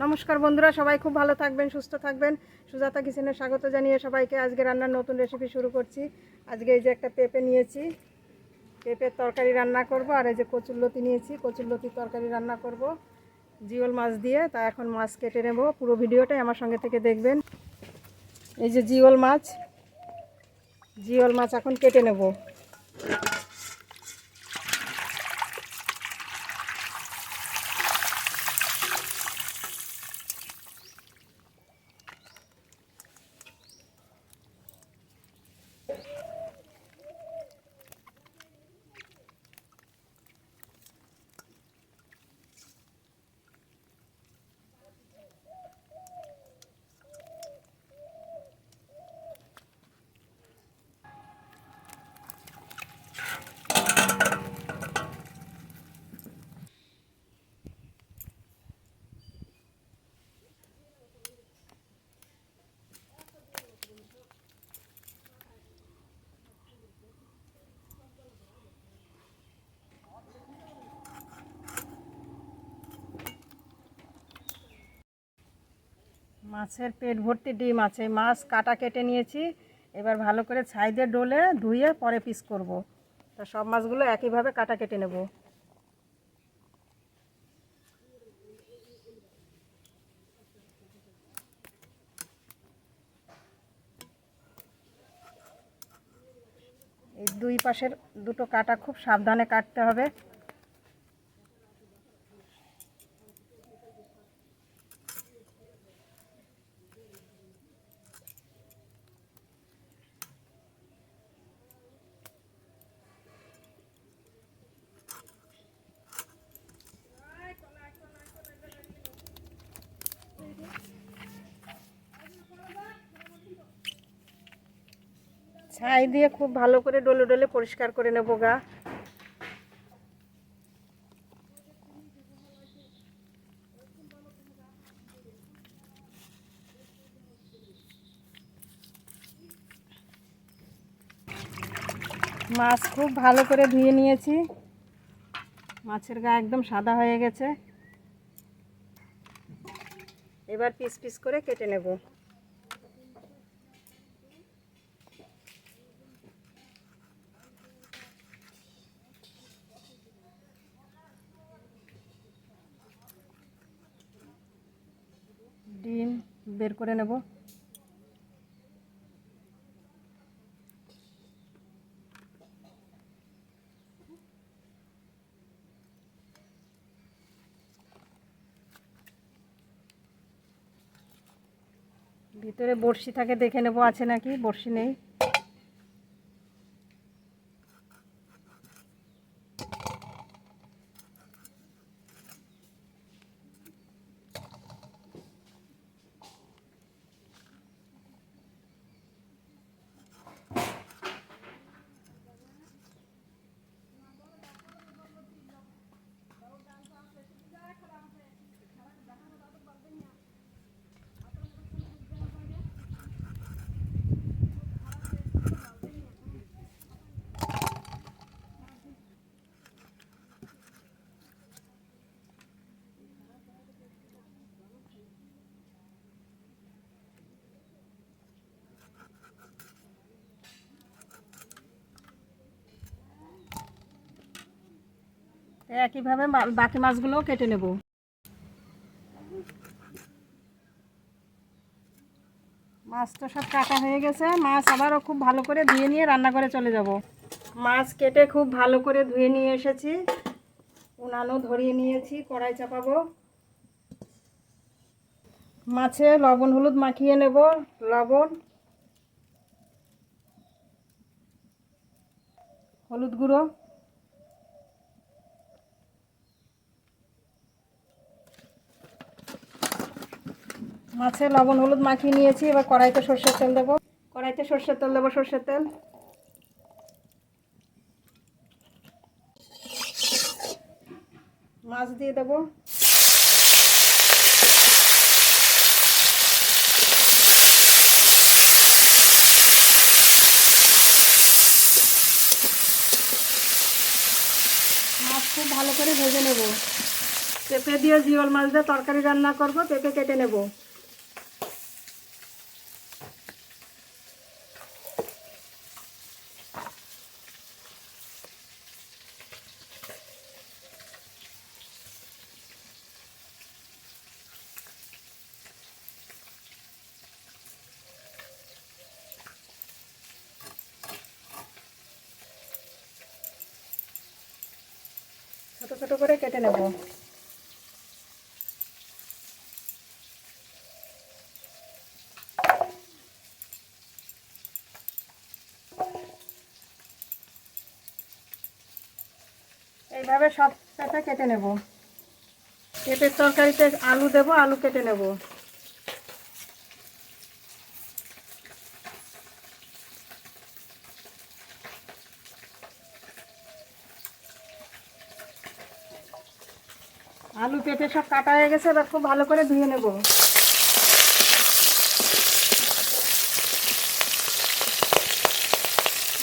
নমস্কার বন্ধুরা, সবাই খুব ভালো থাকবেন, সুস্থ থাকবেন। সুজাতা কিচেনে স্বাগত জানিয়ে সবাইকে আজকে রান্নার নতুন রেসিপি শুরু করছি। আজকে এই যে একটা পেঁপে নিয়েছি, পেঁপের তরকারি রান্না করব, আর এই যে কচুরলতি নিয়েছি কচুরলতির তরকারি রান্না করব। জিওল মাছ দিয়ে, তা এখন মাছ কেটে নেব, পুরো ভিডিওটাই আমার সঙ্গে থেকে দেখবেন। এই যে জিওল মাছ জিওল মাছ এখন কেটে নেব। মাছের পেট ভর্তি ডিম আছে। মাছ কাটা কেটে নিয়েছি। এবার ভালো করে ছাইদের ডোলে ধুয়ে পরে পিস করব। তা সব মাছগুলো একইভাবে কাটা কেটে নেব। এই দুই পাশের দুটো কাটা খুব সাবধানে কাটতে হবে। ছাই দিয়ে খুব ভালো করে ডলে ডলে পরিষ্কার করে নেব গা। মাছ খুব ভালো করে ধুয়ে নিয়েছি। মাছের গা একদম সাদা হয়ে গেছে। এবার পিস পিস করে কেটে নেব ডিম বের করে নেব। ভিতরে বড়শি থাকে দেখে নেব আছে নাকি? বড়শি নেই। একইভাবে বাকি মাছগুলোও কেটে নেব। মাছ তো সব কাটা হয়ে গেছে। মাছ আবারও খুব ভালো করে ধুয়ে নিয়ে রান্না করে চলে যাব। মাছ কেটে খুব ভালো করে ধুয়ে নিয়ে এসেছি। উনানও ধরিয়ে নিয়েছি, কড়াই চাপাবো। মাছে লবণ, হলুদ মাখিয়ে নেব। লবণ, হলুদ গুঁড়ো। মাছে লবণ হলুদ মাখিয়ে নিয়েছি, এবার কড়াইতে সর্ষের তেল দেবো। কড়াইতে সর্ষের তেল দেবো, সর্ষের তেল। মাছ দিয়ে দেবো। মাছ খুব ভালো করে ভেজে নেব। পেঁপে দিয়ে জিওল মাছ দিয়ে তরকারি রান্না করব, পেঁপে কেটে নেব। ছোট করে কেটে নেব। এইভাবে সব পেঁপে কেটে নেব। পেঁপের তরকারিতে আলু দেব, আলু কেটে নেব। আলু পেঁপে সব কাটা হয়ে গেছে, এবার খুব ভালো করে ধুয়ে নেব।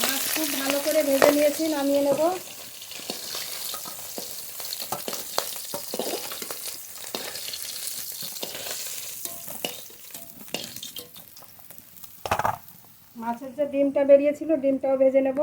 মাছ খুব ভালো করে ভেজে নিয়েছি, নামিয়ে নেব। মাছের যে ডিমটা বেরিয়েছিল, ডিমটাও ভেজে নেব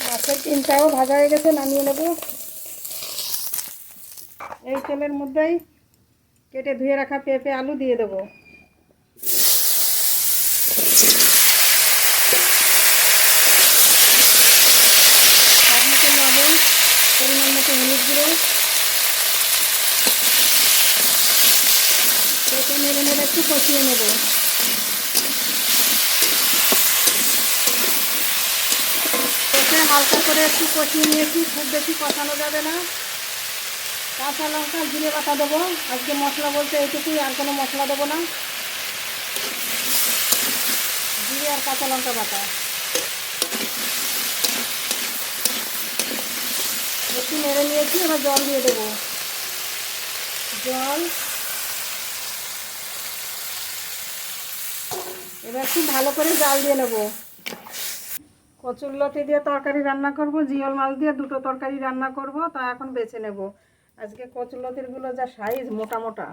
মাছের ডিমটাও ভাজা হয়ে গেছে, নামিয়ে নেব। এই তেলের মধ্যেই কেটে ধুয়ে রাখা পেঁপে আলু দিয়ে দেবো। লবণ পরিমাণ মতো হলুদ গুঁড়ো। পেঁপে নেড়ে নেড়ে একটু কষিয়ে নেব। পেঁপে হালকা করে একটু কষিয়ে নিয়েছি, খুব বেশি কষানো যাবে না। কাঁচা লঙ্কা, জিরে বাটা দেবো। আজকে মশলা বলতে এইটুকুই, আর কোনো মশলা দেবো না। জিরে আর কাঁচা লঙ্কা বাটা। একটু নেড়ে নিয়েছি, এবার জল দিয়ে দেবো। জল। এবার খুব ভালো করে জাল দিয়ে নেব। কচুরলতি দিয়ে তরকারি রান্না করব, জিওল মাছ দিয়ে দুটো তরকারি রান্না করব, তা এখন বেছে নেব। আজকে কচুর কচুরলতিরগুলো যা সাইজ মোটা মোটা।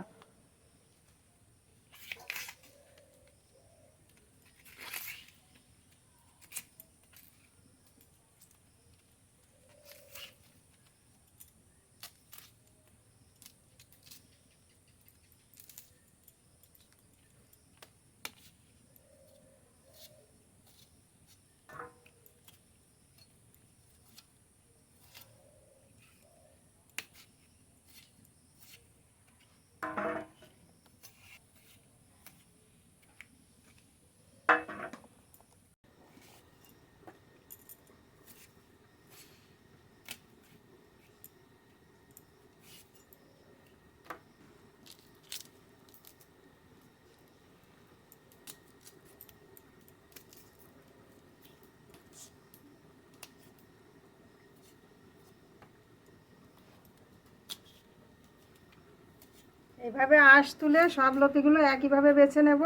এইভাবে আঁশ তুলে সব লতিগুলো একইভাবে বেছে নেব।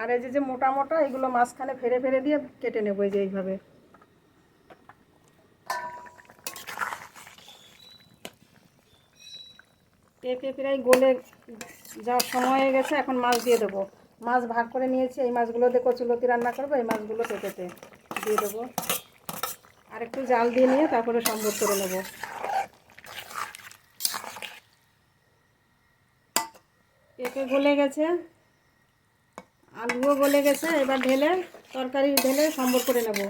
আর এই যে যে মোটা মোটা, এগুলো মাঝখানে ফেরে ফেরে দিয়ে কেটে নেব এই যে এইভাবে। পেঁপে প্রায় গলে যাওয়ার সময় হয়ে গেছে, এখন মাছ দিয়ে দেবো। মাছ ভাগ করে নিয়েছি, এই মাছগুলো দিয়ে কচুলতি রান্না করব, এই মাছগুলো পেঁপেতে দিয়ে দেবো। আর একটু জাল দিয়ে নিয়ে তারপরে সম্ভব করে নেব। পেঁপে গলে গেছে। আলুও গলে গেছে, এবার ঢেলে তরকারি ঢেলে সম্বর করে নেব।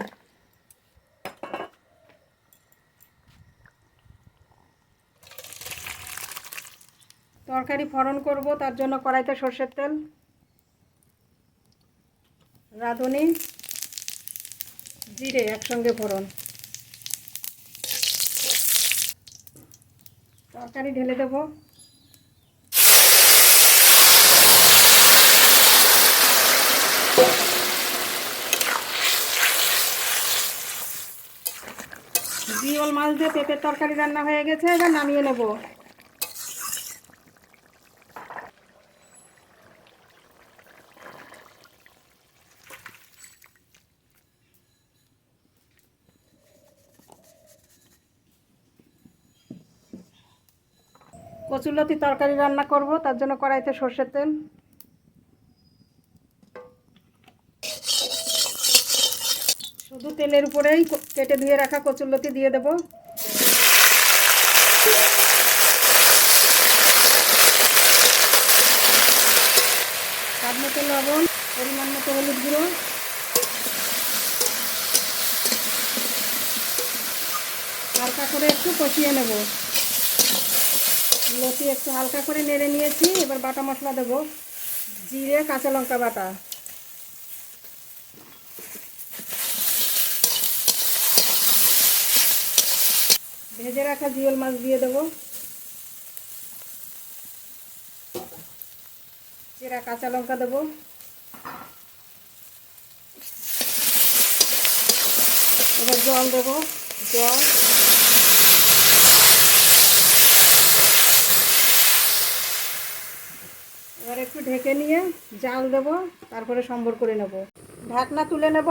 তরকারি ফোড়ন করব, তার জন্য কড়াইতে সর্ষের তেল, রাঁধুনি, জিরে একসঙ্গে ফোড়ন। তরকারি ঢেলে দেবো। পটল মাছ দিয়ে পেঁপের তরকারি রান্না হয়ে গেছে, এবার নামিয়ে নেব। কচুলতি তরকারি রান্না করব, তার জন্য কড়াইতে সর্ষের তেল। শুধু তেলের উপরেই কেটে ধুয়ে রাখা কচুরলতি দিয়ে দেব। স্বাদ মতো লবণ, পরিমাণ মতো হলুদ গুঁড়ো। হালকা করে একটু কষিয়ে নেব। লতি একটু হালকা করে নেড়ে নিয়েছি, এবার বাটা মশলা দেব। জিরে, কাঁচা লঙ্কা বাটা। ভেজে রাখা জিওল মাছ দিয়ে দেবো। চেরা কাঁচা লঙ্কা দেবো। এবার জল দেবো, জল। এবার একটু ঢেকে নিয়ে জাল দেব, তারপরে সম্বর করে নেব। ঢাকনা তুলে নেব।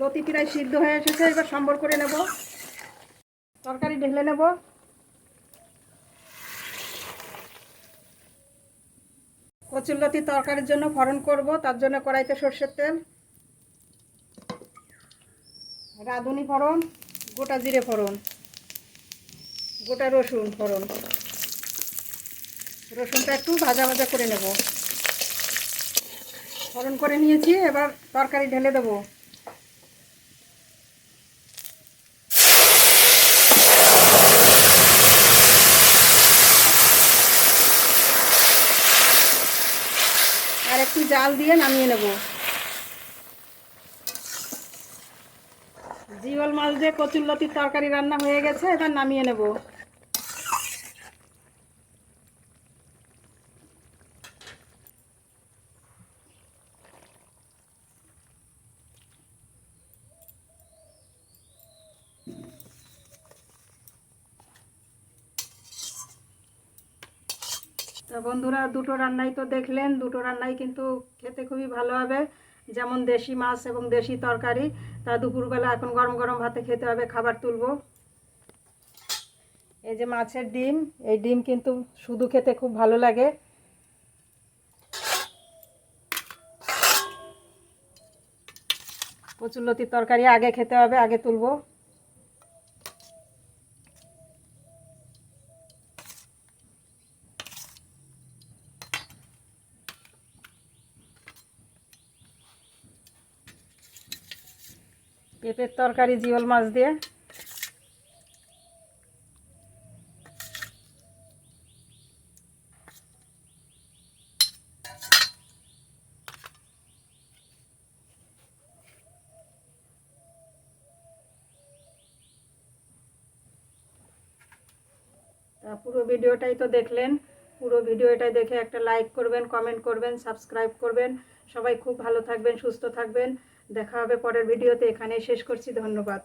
লতি প্রায় সিদ্ধ হয়ে এসেছে, এবার সম্বর করে নেব। তরকারি ঢেলে নেব। কচুর লতি তরকারির জন্য ফড়ন করব, তার জন্য কড়াইতে সর্ষের তেল, রাঁধুনি ফোড়ন, গোটা জিরে ফোড়ন, গোটা রসুন ফোড়ন। রসুনটা একটু ভাজা ভাজা করে নেব। ফোড়ন করে নিয়েছি, এবার তরকারি ঢেলে দেবো। জাল দিয়ে নামিয়ে নেব। জিওল মাছ দিয়ে কচুরলতির তরকারি রান্না হয়ে গেছে, এবার নামিয়ে নেব। তো বন্ধুরা দুটো রান্নাই তো দেখলেন, দুটো রান্নাই কিন্তু খেতে খুবই ভালো হবে। যেমন দেশি মাছ এবং দেশি তরকারি, তা দুপুরবেলা এখন গরম গরম ভাতে খেতে হবে, খাবার তুলব। এই যে মাছের ডিম, এই ডিম কিন্তু শুধু খেতে খুব ভালো লাগে। কচুরলতির তরকারি আগে খেতে হবে, আগে তুলবো। পেঁপের তরকারি, জিওল মাছ দিয়ে। পুরো ভিডিওটাই তো দেখলেন। পুরো ভিডিওটাই দেখে একটা লাইক করবেন কমেন্ট করবেন সাবস্ক্রাইব করবেন। সবাই খুব ভালো থাকবেন, সুস্থ থাকবেন। দেখা হবে পরের ভিডিওতে। এখানেই শেষ করছি ধন্যবাদ।